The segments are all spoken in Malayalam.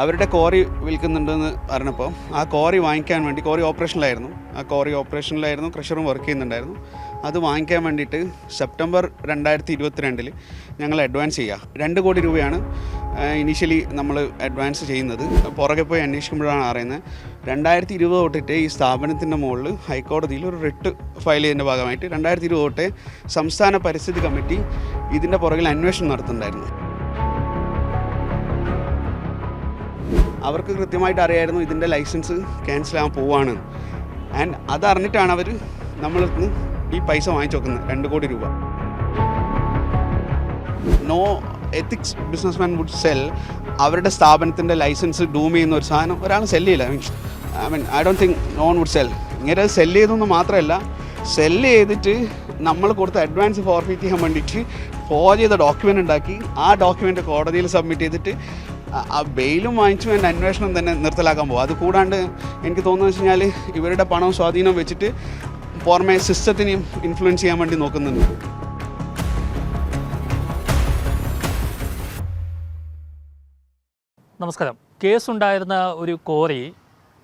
അവരുടെ കോറി വിൽക്കുന്നുണ്ടെന്ന് പറഞ്ഞപ്പോൾ ആ കോറി വാങ്ങിക്കാൻ വേണ്ടി കോറി ഓപ്പറേഷനിലായിരുന്നു ആ കോറി ഓപ്പറേഷനിലായിരുന്നു ക്രഷറും വർക്ക് ചെയ്യുന്നുണ്ടായിരുന്നു. അത് വാങ്ങിക്കാൻ വേണ്ടിയിട്ട് സെപ്റ്റംബർ രണ്ടായിരത്തി ഇരുപത്തിരണ്ടിൽ ഞങ്ങൾ അഡ്വാൻസ് ചെയ്യുക. രണ്ട് കോടി രൂപയാണ് ഇനീഷ്യലി നമ്മൾ അഡ്വാൻസ് ചെയ്യുന്നത്. പുറകെ പോയി അന്വേഷിക്കുമ്പോഴാണ് അറിയുന്നത് രണ്ടായിരത്തി ഇരുപത് തൊട്ടിട്ട് ഈ സ്ഥാപനത്തിന്റെ മുകളിൽ ഹൈക്കോടതിയിൽ ഒരു റിട്ട് ഫയൽ ചെയ്യുന്ന ഭാഗമായിട്ട് രണ്ടായിരത്തി ഇരുപത് തൊട്ടേ സംസ്ഥാന പരിസ്ഥിതി കമ്മിറ്റി ഇതിന്റെ പുറകിൽ അന്വേഷണം നടത്തുന്നുണ്ടായിരുന്നു. അവർക്ക് കൃത്യമായിട്ട് അറിയായിരുന്നു ഇതിന്റെ ലൈസൻസ് ക്യാൻസൽ ആകാൻ പോവാണ്. ആൻഡ് അതറിഞ്ഞിട്ടാണ് അവർ നമ്മൾക്ക് ഈ പൈസ വാങ്ങിച്ചു വെക്കുന്നത് രണ്ട് കോടി രൂപ. No ethics businessman would sell അവരുടെ സ്ഥാപനത്തിന്റെ ലൈസൻസ് ഡൂം ചെയ്യുന്ന ഒരു സാധനം ഒരാൾ സെല്ല് ചെയ്യില്ല. I mean I don't think none would sell ഇങ്ങനെ സെൽ ചെയ്തെന്ന് മാത്രമല്ല സെൽ ചെയ്തിട്ട് നമ്മൾ കൊടുത്ത അഡ്വാൻസ് ഫോർഫീറ്റ് ചെയ്യാൻ വേണ്ടിയിട്ട് ഫോർ ചെയ്ത ഡോക്യുമെന്റ് ഉണ്ടാക്കി ആ ഡോക്യുമെന്റ് കോടതിയിൽ സബ്മിറ്റ് ചെയ്തിട്ട് ആ- ബെയിലും വാങ്ങിച്ചു എന്റെ അന്വേഷണം തന്നെ നിർത്തലാക്കാൻ പോകും അത് കൂടാണ്ട് എനിക്ക് തോന്നുന്നത് വെച്ച് കഴിഞ്ഞാൽ ഇവരുടെ പണവും സ്വാധീനവും വെച്ചിട്ട് പുറമെ സിസ്റ്റത്തിനെയും ഇൻഫ്ലുവൻസ് ചെയ്യാൻ വേണ്ടി നോക്കുന്നുണ്ട്. നമസ്കാരം. കേസുണ്ടായിരുന്ന ഒരു കോറി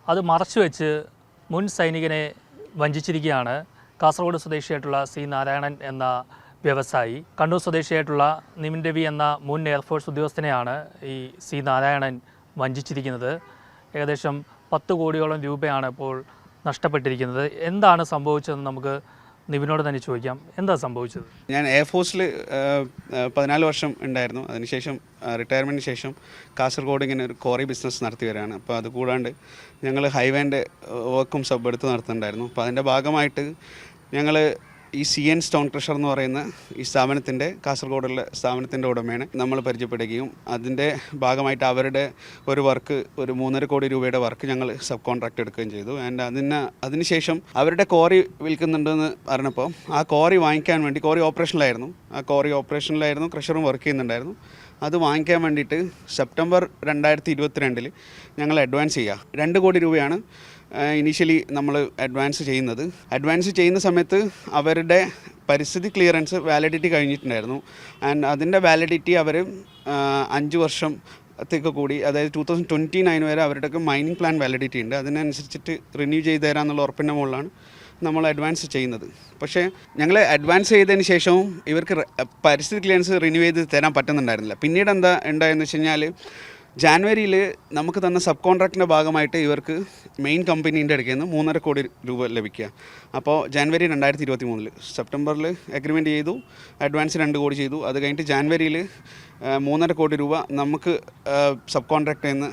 അത് മറച്ചു വെച്ച് മുൻ സൈനികനെ വഞ്ചിച്ചിരിക്കുകയാണ്. കാസർഗോഡ് സ്വദേശിയായിട്ടുള്ള സി നാരായണൻ എന്ന വ്യവസായി. കണ്ണൂർ സ്വദേശിയായിട്ടുള്ള നിമിൻ രവി എന്ന മുൻ എയർഫോഴ്സ് ഉദ്യോഗസ്ഥനെയാണ് ഈ സി നാരായണൻ വഞ്ചിച്ചിരിക്കുന്നത്. ഏകദേശം പത്ത് കോടിയോളം രൂപയാണ് ഇപ്പോൾ നഷ്ടപ്പെട്ടിരിക്കുന്നത്. എന്താണ് സംഭവിച്ചതെന്ന് നമുക്ക് നിവിനോട് തന്നെ ചോദിക്കാം. എന്താ സംഭവിച്ചത്? ഞാൻ എയർഫോഴ്സിൽ പതിനാല് വർഷം ഉണ്ടായിരുന്നു. അതിനുശേഷം റിട്ടയർമെന്റിന് ശേഷം കാസർഗോഡ് ഇങ്ങനെ ഒരു കോറി ബിസിനസ് നടത്തി വരികയാണ്. അപ്പോൾ അത് കൂടാണ്ട് ഞങ്ങൾ ഹൈവേന്റെ വർക്കും സബ് എടുത്ത് നടത്തുന്നുണ്ടായിരുന്നു. അപ്പോൾ അതിന്റെ ഭാഗമായിട്ട് ഞങ്ങൾ ഈ സി എൻ സ്റ്റോൺ ക്രഷർ എന്ന് പറയുന്ന ഈ സ്ഥാപനത്തിന്റെ കാസർഗോഡുള്ള സ്ഥാപനത്തിന്റെ ഉടമയാണ് നമ്മൾ പരിചയപ്പെടുകയും അതിന്റെ ഭാഗമായിട്ട് അവരുടെ ഒരു വർക്ക് ഒരു മൂന്നര കോടി രൂപയുടെ വർക്ക് ഞങ്ങൾ സബ് കോൺട്രാക്ട് എടുക്കുകയും ചെയ്തു. ആൻഡ് അതിന് അതിനുശേഷം അവരുടെ കോറി വിൽക്കുന്നുണ്ടെന്ന് പറഞ്ഞപ്പോൾ ആ കോറി വാങ്ങിക്കാൻ വേണ്ടി കോറി ഓപ്പറേഷനിലായിരുന്നു. ആ കോറി ഓപ്പറേഷനിലായിരുന്നു ക്രഷറും വർക്ക് ചെയ്യുന്നുണ്ടായിരുന്നു. അത് വാങ്ങിക്കാൻ വേണ്ടിയിട്ട് സെപ്റ്റംബർ രണ്ടായിരത്തി ഇരുപത്തിരണ്ടിൽ ഞങ്ങൾ അഡ്വാൻസ് ചെയ്യുക. രണ്ട് കോടി രൂപയാണ് ഇനീഷ്യലി നമ്മൾ അഡ്വാൻസ് ചെയ്യുന്നത്. അഡ്വാൻസ് ചെയ്യുന്ന സമയത്ത് അവരുടെ പരിസ്ഥിതി ക്ലിയറൻസ് വാലിഡിറ്റി കഴിഞ്ഞിട്ടുണ്ടായിരുന്നു. ആൻഡ് അതിന്റെ വാലിഡിറ്റി അവർ അഞ്ച് വർഷം ത്തേക്ക് കൂടി അതായത് ടൂ തൗസൻഡ് ട്വന്റി നയൻ വരെ അവരുടെയൊക്കെ മൈനിങ് പ്ലാൻ വാലിഡിറ്റി ഉണ്ട്. അതിനനുസരിച്ചിട്ട് റിന്യൂ ചെയ്ത് തരാമെന്നുള്ള ഉറപ്പിന്റെ മുകളിലാണ് നമ്മൾ അഡ്വാൻസ് ചെയ്യുന്നത്. പക്ഷേ ഞങ്ങൾ അഡ്വാൻസ് ചെയ്തതിന് ശേഷവും ഇവർക്ക് പരിസ്ഥിതി ക്ലിയറൻസ് റിന്യൂ ചെയ്ത് തരാൻ പറ്റുന്നുണ്ടായിരുന്നില്ല. പിന്നീട് എന്താ ഉണ്ടായെന്ന് വെച്ച് കഴിഞ്ഞാൽ ജാനുവരിയിൽ നമുക്ക് തന്ന സബ് കോൺട്രാക്റ്റിന്റെ ഭാഗമായിട്ട് ഇവർക്ക് മെയിൻ കമ്പനീന്റെ അടുക്കൽ നിന്ന് മൂന്നര കോടി രൂപ ലഭിക്കുക. അപ്പോൾ ജാനുവരി രണ്ടായിരത്തി ഇരുപത്തി മൂന്നിൽ സെപ്റ്റംബറിൽ അഗ്രിമെന്റ് ചെയ്തു അഡ്വാൻസ് രണ്ട് കോടി ചെയ്തു. അത് കഴിഞ്ഞിട്ട് ജാനുവരിയിൽ മൂന്നര കോടി രൂപ നമുക്ക് സബ് കോൺട്രാക്റ്റിൽ നിന്ന്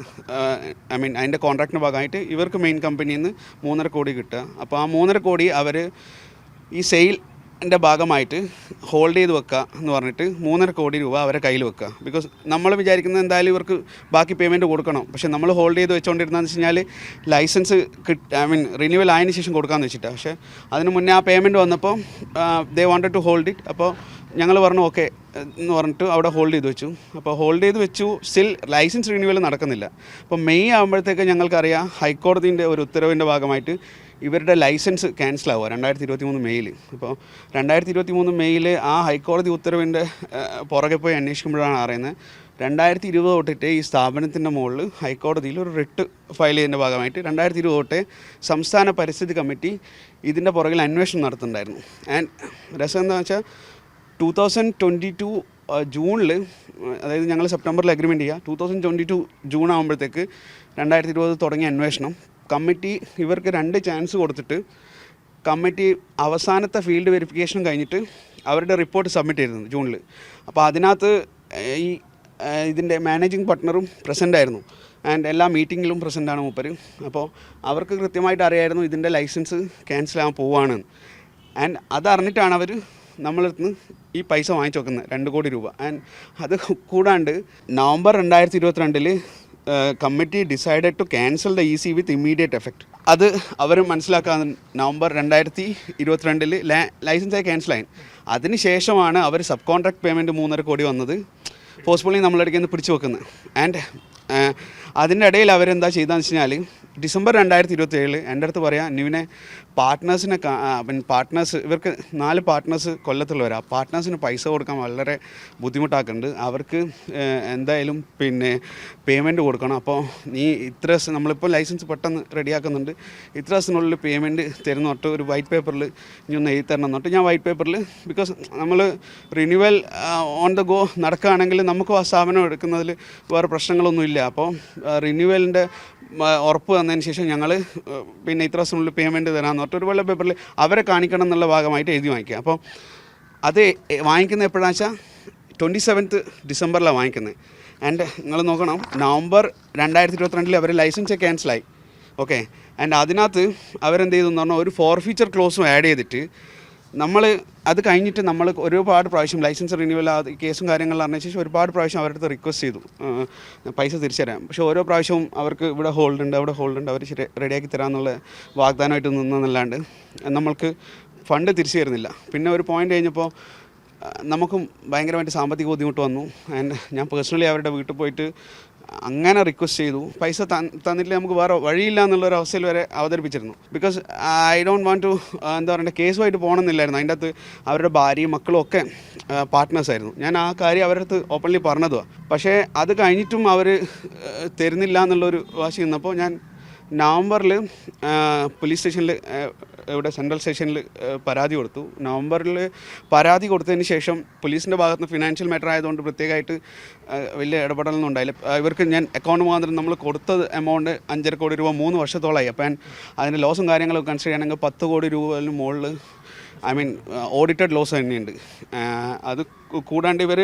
ഐ മീൻ അതിന്റെ കോൺട്രാക്റ്റിന്റെ ഭാഗമായിട്ട് ഇവർക്ക് മെയിൻ കമ്പനിയിൽ നിന്ന് മൂന്നര കോടി കിട്ടുക. അപ്പോൾ ആ മൂന്നര കോടി അവർ ഈ സെയിൽ ന്റെ ഭാഗമായിട്ട് ഹോൾഡ് ചെയ്ത് വെക്കുക എന്ന് പറഞ്ഞിട്ട് മൂന്നര കോടി രൂപ അവരെ കയ്യിൽ വെക്കുക ബിക്കോസ് നമ്മൾ വിചാരിക്കുന്നത് എന്തായാലും ഇവർക്ക് ബാക്കി പേയ്മെന്റ് കൊടുക്കണം. പക്ഷേ നമ്മൾ ഹോൾഡ് ചെയ്ത് വെച്ചുകൊണ്ടിരുന്നതെന്ന് വെച്ച് കഴിഞ്ഞാൽ ലൈസൻസ് കിട്ട് ഐ മീൻ റിന്യൂവൽ ആയതിനു ശേഷം കൊടുക്കാമെന്ന് വെച്ചിട്ടാണ് പക്ഷേ അതിന് മുന്നേ ആ പേയ്മെന്റ് വന്നപ്പോൾ they wanted to hold it അപ്പോൾ ഞങ്ങൾ പറഞ്ഞു ഓക്കെ എന്ന് പറഞ്ഞിട്ട് അവിടെ ഹോൾഡ് ചെയ്ത് വെച്ചു. അപ്പോൾ ഹോൾഡ് ചെയ്ത് വെച്ചു. സ്റ്റിൽ ലൈസൻസ് റിന്യൂവൽ നടക്കുന്നില്ല. അപ്പോൾ മെയ് ആകുമ്പോഴത്തേക്ക് ഞങ്ങൾക്കറിയാം ഹൈക്കോടതിന്റെ ഒരു ഉത്തരവിന്റെ ഭാഗമായിട്ട് ഇവരുടെ ലൈസൻസ് ക്യാൻസൽ ആവുക രണ്ടായിരത്തി ഇരുപത്തി മൂന്ന് മെയ്യിൽ അപ്പോൾ രണ്ടായിരത്തി ഇരുപത്തി മൂന്ന് മെയ്യിൽ ആ ഹൈക്കോടതി ഉത്തരവിന്റെ പുറകെ പോയി അന്വേഷിക്കുമ്പോഴാണ് അറിയുന്നത്. രണ്ടായിരത്തി ഇരുപത് തൊട്ടിട്ട് ഈ സ്ഥാപനത്തിന്റെ മുകളിൽ ഹൈക്കോടതിയിൽ ഒരു റിട്ട് ഫയൽ ചെയ്യുന്ന ഭാഗമായിട്ട് രണ്ടായിരത്തി ഇരുപത് തൊട്ടേ സംസ്ഥാന പരിസ്ഥിതി കമ്മിറ്റി ഇതിന്റെ പുറകിൽ അന്വേഷണം നടത്തുന്നുണ്ടായിരുന്നു. ആൻഡ് രസം എന്താണെന്ന് വെച്ചാൽ ടൂ തൗസൻഡ് ട്വന്റി ടു ജൂണിൽ അതായത് ഞങ്ങൾ സെപ്റ്റംബറിൽ അഗ്രിമെന്റ് ചെയ്യുക two thousand twenty two June ആകുമ്പോഴത്തേക്ക് രണ്ടായിരത്തി ഇരുപത് തുടങ്ങിയ അന്വേഷണം. കമ്മിറ്റി ഇവർക്ക് രണ്ട് ചാൻസ് കൊടുത്തിട്ട് കമ്മിറ്റി അവസാനത്തെ ഫീൽഡ് വെരിഫിക്കേഷൻ കഴിഞ്ഞിട്ട് അവരുടെ റിപ്പോർട്ട് സബ്മിറ്റ് ചെയ്തിരുന്നു ജൂണിൽ അപ്പോൾ അതിനകത്ത് ഈ ഇതിന്റെ മാനേജിങ് പാർട്ട്ണറും പ്രസന്റ് ആയിരുന്നു. ആൻഡ് എല്ലാ മീറ്റിങ്ങിലും പ്രസന്റ് ആണ് മൂപ്പർ അപ്പോൾ അവർക്ക് കൃത്യമായിട്ട് അറിയായിരുന്നു ഇതിന്റെ ലൈസൻസ് ക്യാൻസൽ ആകാൻ പോവാണ് ആൻഡ് അതറിഞ്ഞിട്ടാണ് അവർ നമ്മളടുത്ത് നിന്ന് ഈ പൈസ വാങ്ങിച്ചു വെക്കുന്നത് രണ്ട് കോടി രൂപ. ആൻഡ് അത് കൂടാണ്ട് നവംബർ രണ്ടായിരത്തി ഇരുപത്തിരണ്ടിൽ committee decided to cancel the E C with immediate effect അത് അവർ മനസ്സിലാക്കാൻ നവംബർ രണ്ടായിരത്തി ഇരുപത്തിരണ്ടിൽ ലൈസൻസായി അതിന് ശേഷമാണ് അവർ സബ് കോൺട്രാക്ട് പേയ്മെന്റ് മൂന്നര കോടി വന്നത്. ഫോഴ്സ്ഫുള്ളി നമ്മളടുക്കൽ നിന്ന് പിടിച്ചു വെക്കുന്നത് ആൻഡ് അതിന്റെ ഇടയിൽ അവരെന്താ ചെയ്തതെന്ന് വെച്ച് കഴിഞ്ഞാൽ ഡിസംബർ രണ്ടായിരത്തി ഇരുപത്തി ഏഴിൽ എന്റെ അടുത്ത് പറയാം നിവിനെ പാർട്ട്നേഴ്സിനെ പാർട്ട്നേഴ്സ് ഇവർക്ക് നാല് പാർട്ട്നേഴ്സ് കൊല്ലത്തുള്ളവരാ പാർട്ട്നേഴ്സിന് പൈസ കൊടുക്കാൻ വളരെ ബുദ്ധിമുട്ടാക്കുന്നുണ്ട്. അവർക്ക് എന്തായാലും പിന്നെ പേയ്മെന്റ് കൊടുക്കണം. അപ്പോൾ നീ ഇത്ര ദിവസം നമ്മളിപ്പോൾ ലൈസൻസ് പെട്ടെന്ന് റെഡിയാക്കുന്നുണ്ട് ഇത്ര ദിവസത്തിനുള്ളിൽ പേയ്മെന്റ് തരുന്ന തൊട്ട് ഒരു വൈറ്റ് പേപ്പറിൽ നീ ഒന്ന് എഴുതി തരണം തൊട്ട് ഞാൻ വൈറ്റ് പേപ്പറിൽ ബിക്കോസ് നമ്മൾ റിന്യൂവൽ ഓൺ ദ ഗോ നടക്കുകയാണെങ്കിൽ നമുക്ക് ആ സ്ഥാപനം എടുക്കുന്നതിൽ വേറെ പ്രശ്നങ്ങളൊന്നുമില്ല അപ്പോൾ റിന്യൂവലിന്റെ ഉറപ്പ് വന്നതിന് ശേഷം ഞങ്ങൾ പിന്നെ ഇത്ര ദിവസത്തിനുള്ളിൽ പേയ്മെന്റ് തരാമെന്ന് പറഞ്ഞിട്ട് ഒരു പേപ്പറിൽ അവരെ കാണിക്കണം എന്നുള്ള ഭാഗമായിട്ട് എഴുതി വാങ്ങിക്കുക. അപ്പോൾ അത് വാങ്ങിക്കുന്ന എപ്പോഴാണെന്ന് വെച്ചാൽ ട്വന്റി സെവൻത്ത് ഡിസംബറിലാണ് വാങ്ങിക്കുന്നത്. ആൻഡ് നിങ്ങൾ നോക്കണം നവംബർ രണ്ടായിരത്തി ഇരുപത്തിരണ്ടിൽ അവർ ലൈസൻസ് ക്യാൻസലായി ഓക്കെ ആൻഡ് അതിനകത്ത് അവരെന്ത് ചെയ്തു എന്ന് പറഞ്ഞാൽ ഒരു ഫോർ ഫീച്ചർ ക്ലോസും ആഡ് ചെയ്തിട്ട് നമ്മൾ അത് കഴിഞ്ഞിട്ട് നമ്മൾ ഒരുപാട് പ്രാവശ്യം ലൈസൻസ് റിന്യൂവൽ ആ കേസും കാര്യങ്ങളും അറിഞ്ഞ ശേഷം ഒരുപാട് പ്രാവശ്യം അവരുടെ അടുത്ത് റിക്വസ്റ്റ് ചെയ്തു. പൈസ തിരിച്ചുതരാം പക്ഷേ ഓരോ പ്രാവശ്യവും അവർക്ക് ഇവിടെ ഹോൾഡ് ഉണ്ട് അവിടെ ഹോൾഡ് ഉണ്ട്. അവർ റെഡിയാക്കി തരാമെന്നുള്ള വാഗ്ദാനമായിട്ട് നിന്നല്ലാണ്ട് നമ്മൾക്ക് ഫണ്ട് തിരിച്ചു തരുന്നില്ല. പിന്നെ ഒരു പോയിന്റ് കഴിഞ്ഞപ്പോൾ നമുക്കും ഭയങ്കരമായിട്ട് സാമ്പത്തിക ബുദ്ധിമുട്ട് വന്നു. ആൻഡ് ഞാൻ പേഴ്സണലി അവരുടെ വീട്ടിൽ പോയിട്ട് അങ്ങനെ റിക്വസ്റ്റ് ചെയ്തു. പൈസ തന്നില്ല നമുക്ക് വേറെ വഴിയില്ല എന്നുള്ള ഒരു അവസ്ഥയിൽ വരെ അവതരിപ്പിച്ചിരുന്നു. Because I don't want to എന്താ പറയുക കേസുമായിട്ട് പോകണമെന്നില്ലായിരുന്നു. അതിന്റെ അകത്ത് അവരുടെ ഭാര്യയും മക്കളും ഒക്കെ പാർട്ട്നേഴ്സ് ആയിരുന്നു. ഞാൻ ആ കാര്യം അവരുടെ അടുത്ത് ഓപ്പൺലി പറഞ്ഞതുമാണ് പക്ഷേ അത് കഴിഞ്ഞിട്ടും അവർ തരുന്നില്ല എന്നുള്ളൊരു വാശി നിന്നപ്പോൾ ഞാൻ നവംബറിൽ പോലീസ് സ്റ്റേഷനിൽ ഇവിടെ സെൻട്രൽ സ്റ്റേഷനിൽ പരാതി കൊടുത്തു. നവംബറിൽ പരാതി കൊടുത്തതിന് ശേഷം പോലീസിന്റെ ഭാഗത്ത് നിന്ന് ഫിനാൻഷ്യൽ മാറ്റർ ആയതുകൊണ്ട് പ്രത്യേകമായിട്ട് വലിയ ഇടപെടലൊന്നും ഉണ്ടായില്ല. ഇവർക്ക് ഞാൻ അക്കൗണ്ട് മുഖാന്തരം നമ്മൾ കൊടുത്തത് എമൗണ്ട് അഞ്ചര കോടി രൂപ മൂന്ന് വർഷത്തോളമായി. അപ്പം അതിന്റെ ലോസും കാര്യങ്ങളൊക്കെ കൺസിഡർ ചെയ്യണമെങ്കിൽ പത്ത് കോടി രൂപ മുകളിൽ ഐ മീൻ ഓഡിറ്റഡ് ലോസ് തന്നെയുണ്ട്. അത് കൂടാണ്ട് ഇവർ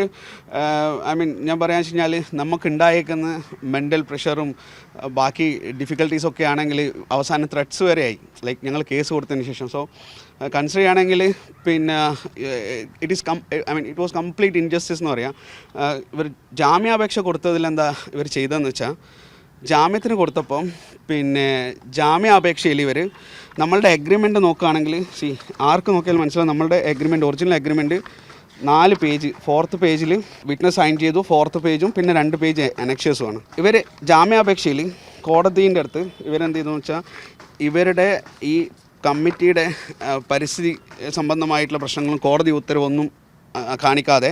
ഐ മീൻ ഞാൻ പറയാന്ന് വെച്ച് കഴിഞ്ഞാൽ നമുക്കുണ്ടായേക്കുന്ന മെന്റൽ പ്രഷറും ബാക്കി ഡിഫിക്കൽട്ടീസ് ഒക്കെ ആണെങ്കിൽ അവസാനം ത്രെഡ്സ് വരെയായി ലൈക്ക് ഞങ്ങൾ കേസ് കൊടുത്തതിന് ശേഷം. സോ കൺസിഡർ ചെയ്യുകയാണെങ്കിൽ പിന്നെ it is come I mean it was complete injustice എന്ന് പറയാം. ഇവർ ജാമ്യാപേക്ഷ കൊടുത്തതിൽ എന്താ ഇവർ ചെയ്തതെന്ന് വെച്ചാൽ ജാമ്യത്തിന് കൊടുത്തപ്പം പിന്നെ ജാമ്യാപേക്ഷയിൽ ഇവർ നമ്മളുടെ എഗ്രിമെന്റ് നോക്കുകയാണെങ്കിൽ സി ആർക്ക് നോക്കിയാൽ മനസ്സിലാവും നമ്മളുടെ എഗ്രിമെന്റ് ഒറിജിനൽ എഗ്രിമെന്റ് നാല് പേജ് ഫോർത്ത് പേജിൽ വിറ്റ്നസ് സൈൻ ചെയ്തു ഫോർത്ത് പേജും പിന്നെ രണ്ട് പേജ് അനക്ഷേഴ്സുമാണ് ഇവർ ജാമ്യാപേക്ഷയിൽ കോടതീന്റെ അടുത്ത് ഇവരെന്ത് ചെയ്തെന്ന് വെച്ചാൽ ഇവരുടെ ഈ കമ്മിറ്റിയുടെ പരിസ്ഥിതി സംബന്ധമായിട്ടുള്ള പ്രശ്നങ്ങളും കോടതി ഉത്തരവൊന്നും കാണിക്കാതെ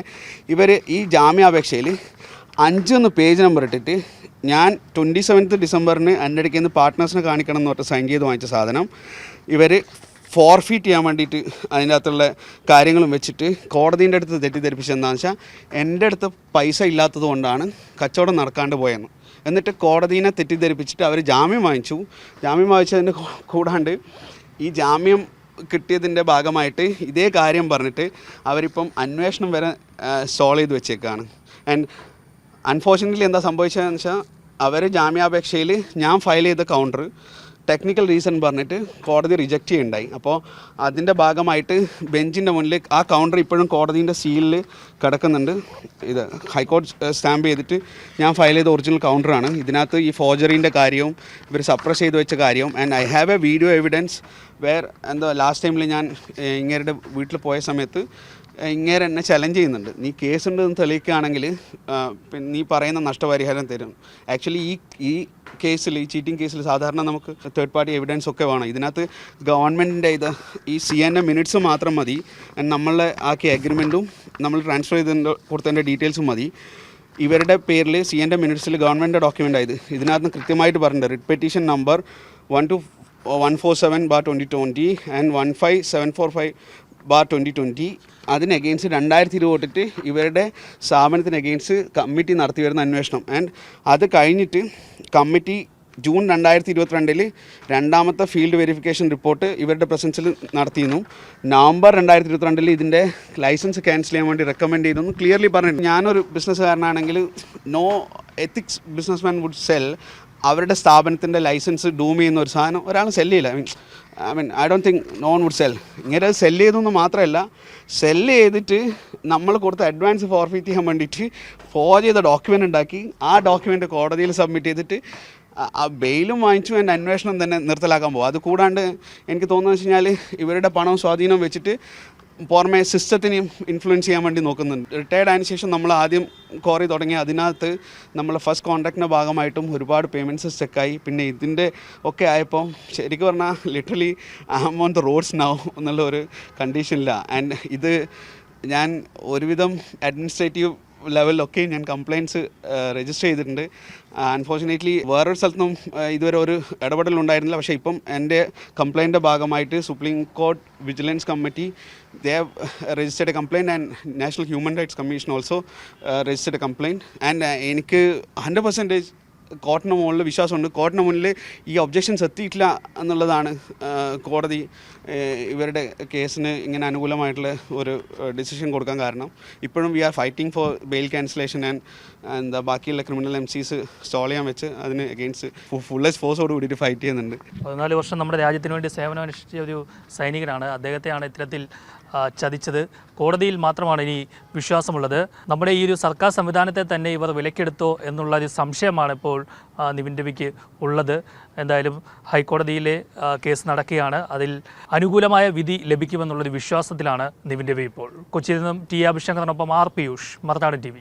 ഇവർ ഈ ജാമ്യാപേക്ഷയിൽ അഞ്ചൊന്ന് പേജ് നമ്പർ ഇട്ടിട്ട് ഞാൻ ട്വന്റി സെവൻത്ത് ഡിസംബറിന് അടുക്കൽ നിന്ന് പാർട്ട്നേഴ്സിനെ കാണിക്കണം എന്ന് പറഞ്ഞ ചെയ്ത് വാങ്ങിച്ച സാധനം. ഇവർ ഫോർഫീറ്റ് ചെയ്യാൻ വേണ്ടിയിട്ട് അതിന്റെ അകത്തുള്ള കാര്യങ്ങളും വെച്ചിട്ട് കോടതീന്റെ അടുത്ത് തെറ്റിദ്ധരിപ്പിച്ചതെന്നു വെച്ചാൽ എന്റെ അടുത്ത് പൈസ ഇല്ലാത്തത് കൊണ്ടാണ് കച്ചവടം നടക്കാണ്ട് പോയെന്ന്. എന്നിട്ട് കോടതീനെ തെറ്റിദ്ധരിപ്പിച്ചിട്ട് അവർ ജാമ്യം വാങ്ങിച്ചു. ജാമ്യം വാങ്ങിച്ചതിന് കൂടാണ്ട് ഈ ജാമ്യം കിട്ടിയതിന്റെ ഭാഗമായിട്ട് ഇതേ കാര്യം പറഞ്ഞിട്ട് അവരിപ്പം അന്വേഷണം വരെ സോൾവ് ചെയ്ത് വെച്ചേക്കാണ്. ആൻഡ് അൺഫോർച്ചുനേറ്റ്ലി എന്താ സംഭവിച്ചതെന്ന് വെച്ചാൽ അവർ ജാമ്യാപേക്ഷയിൽ ഞാൻ ഫയൽ ചെയ്ത കൗണ്ടർ ടെക്നിക്കൽ റീസൺ പറഞ്ഞിട്ട് കോടതി റിജക്റ്റ് ചെയ്യുണ്ടായി അപ്പോൾ അതിന്റെ ഭാഗമായിട്ട് ബെഞ്ചിന്റെ മുന്നിൽ ആ കൗണ്ടർ ഇപ്പോഴും കോടതിന്റെ സീലിൽ കിടക്കുന്നുണ്ട്. ഇത് ഹൈക്കോടതി സ്റ്റാമ്പ് ചെയ്തിട്ട് ഞാൻ ഫയൽ ചെയ്ത ഒറിജിനൽ കൗണ്ടറാണ് ഇതിനകത്ത് ഈ ഫോർജറിന്റെ കാര്യവും ഇവർ സപ്രസ് ചെയ്ത് വെച്ച കാര്യവും and I have a video evidence where എന്താ ലാസ്റ്റ് ടൈമിൽ ഞാൻ ഇങ്ങേരുടെ വീട്ടിൽ പോയ സമയത്ത് ഇങ്ങേരെ എന്നെ ചലഞ്ച് ചെയ്യുന്നുണ്ട്. നീ കേസുണ്ടെന്ന് തെളിയിക്കുകയാണെങ്കിൽ പിന്നെ നീ പറയുന്ന നഷ്ടപരിഹാരം തരും. ആക്ച്വലി ഈ ഈ കേസിൽ ഈ ചീറ്റിംഗ് കേസിൽ സാധാരണ നമുക്ക് തേർഡ് പാർട്ടി എവിഡൻസ് ഒക്കെ വേണം. ഇതിനകത്ത് ഗവൺമെന്റിന്റെ ഇത് ഈ സി എൻ എ മിനിറ്റ്സ് മാത്രം മതി. നമ്മളെ ആക്കിയ അഗ്രിമെന്റും നമ്മൾ ട്രാൻസ്ഫർ ചെയ്തതിന്റെ കൊടുത്തതിന്റെ ഡീറ്റെയിൽസും മതി. ഇവരുടെ പേരിൽ സി എന്റെ മിനിറ്റ്സിൽ ഗവൺമെന്റ് ഡോക്യുമെന്റ് ആയത് ഇതിനകത്ത് കൃത്യമായിട്ട് പറഞ്ഞിട്ടുണ്ട്. Writ petition number one two one four seven bar twenty twenty and one five seven four five bar twenty twenty അതിന് എഗെയിൻസ്റ്റ് രണ്ടായിരത്തി ഇരുപത്തെട്ട് ഇവരുടെ സ്ഥാപനത്തിന് കമ്മിറ്റി നടത്തി വരുന്ന അന്വേഷണം. ആൻഡ് അത് കഴിഞ്ഞിട്ട് കമ്മിറ്റി ജൂൺ രണ്ടായിരത്തി ഇരുപത്തിരണ്ടിൽ രണ്ടാമത്തെ ഫീൽഡ് വെരിഫിക്കേഷൻ റിപ്പോർട്ട് ഇവരുടെ പ്രസൻസിൽ നടത്തിയിരുന്നു. നവംബർ രണ്ടായിരത്തി ഇരുപത്തിരണ്ടിൽ ഇതിന്റെ ലൈസൻസ് ക്യാൻസൽ ചെയ്യാൻ വേണ്ടി റെക്കമെൻഡ് ചെയ്തു ക്ലിയർലി പറഞ്ഞു ഞാനൊരു ബിസിനസ്സുകാരനാണെങ്കിൽ no ethics businessman would sell അവരുടെ സ്ഥാപനത്തിന്റെ ലൈസൻസ് ഡൂം ചെയ്യുന്ന ഒരു സാധനം ഒരാൾ സെല്ല് ചെയ്യില്ല. I mean I Dr think non would sell ഇങ്ങനെ സെല്ല് ചെയ്തെന്ന് മാത്രമല്ല സെല്ല് ചെയ്തിട്ട് നമ്മൾ കൊടുത്ത അഡ്വാൻസ് ഫോർഫീറ്റ് ചെയ്യാൻ വേണ്ടിയിട്ട് ഫോർ ചെയ്ത ഡോക്യുമെന്റ് ഉണ്ടാക്കി ആ ഡോക്യുമെന്റ് കോടതിയിൽ സബ്മിറ്റ് ചെയ്തിട്ട് ആ- ആ ബെയിലും വാങ്ങിച്ചു എന്റെ അന്വേഷണം തന്നെ നിർത്തലാക്കാൻ പോകും അത് കൂടാണ്ട് എനിക്ക് തോന്നുന്നത് വെച്ച് കഴിഞ്ഞാൽ ഇവരുടെ പണവും സ്വാധീനവും വെച്ചിട്ട് പുറമെ സിസ്റ്റത്തിനെയും ഇൻഫ്ലുവൻസ് ചെയ്യാൻ വേണ്ടി നോക്കുന്നുണ്ട്. റിട്ടയർഡ് ആയതിനു ശേഷം നമ്മൾ ആദ്യം കോറി തുടങ്ങി. അതിനകത്ത് നമ്മൾ ഫസ്റ്റ് കോൺട്രാക്റ്റിന്റെ ഭാഗമായിട്ടും ഒരുപാട് പേയ്മെന്റ്സ് ചെക്കായി പിന്നെ ഇതിന്റെ ഒക്കെ ആയപ്പോൾ ശരിക്കും പറഞ്ഞാൽ literally am on the roads now എന്നുള്ള ഒരു കണ്ടീഷനില്ല ആൻഡ് ഇത് ഞാൻ ഒരുവിധം അഡ്മിനിസ്ട്രേറ്റീവ് ലെവലിലൊക്കെ ഞാൻ കംപ്ലയിന്റ്സ് രജിസ്റ്റർ ചെയ്തിട്ടുണ്ട്. അൺഫോർച്ചുനേറ്റ്ലി വേറൊരു സ്ഥലത്തും ഇതുവരെ ഒരു ഇടപെടൽ ഉണ്ടായിരുന്നില്ല. പക്ഷേ ഇപ്പം എന്റെ കംപ്ലയിന്റെ ഭാഗമായിട്ട് supreme court vigilance committee they registered complaint and national human rights commission also registered complaint and എനിക്ക് ഹൺഡ്രഡ് പെർസെന്റേജ് കോർട്ടിന് മുകളിൽ വിശ്വാസമുണ്ട്. കോർട്ടിന് മുന്നിൽ ഈ ഒബ്ജക്ഷൻസ് എത്തിയിട്ടില്ല എന്നുള്ളതാണ് കോടതി ഇവരുടെ കേസിന് ഇങ്ങനെ അനുകൂലമായിട്ടുള്ള ഒരു ഡിസിഷൻ കൊടുക്കാൻ കാരണം ഇപ്പോഴും we are fighting for bail cancellation and എന്താ ബാക്കിയുള്ള ക്രിമിനൽ എം സീസ് സ്റ്റോൾ ചെയ്യാൻ വെച്ച് അതിന് അഗെയിൻസ്റ്റ് ഫുള്ളസ്റ്റ് ഫോഴ്സോട് കൂടിയിട്ട് ഫൈറ്റ് ചെയ്യുന്നുണ്ട്. പതിനാല് വർഷം നമ്മുടെ രാജ്യത്തിന് വേണ്ടി സേവനം അനുഷ്ഠിച്ച ഒരു സൈനികനാണ്. അദ്ദേഹത്തെയാണ് ഇത്തരത്തിൽ ചതിച്ചത്. കോടതിയിൽ മാത്രമാണ് ഇനി വിശ്വാസമുള്ളത്. നമ്മുടെ ഈ ഒരു സർക്കാർ സംവിധാനത്തെ തന്നെ ഇവർ വിലക്കെടുത്തോ എന്നുള്ള ഒരു സംശയമാണ് ഇപ്പോൾ നിവിൻ രവിക്ക് ഉള്ളത്. എന്തായാലും ഹൈക്കോടതിയിലെ കേസ് നടക്കുകയാണ്. അതിൽ അനുകൂലമായ വിധി ലഭിക്കുമെന്നുള്ളൊരു വിശ്വാസത്തിലാണ് നിവിൻ രവി ഇപ്പോൾ കൊച്ചിയിൽ നിന്നും ടി അഭിഷേകറിനൊപ്പം ആർ പിയൂഷ് മറുനാടൻ ടി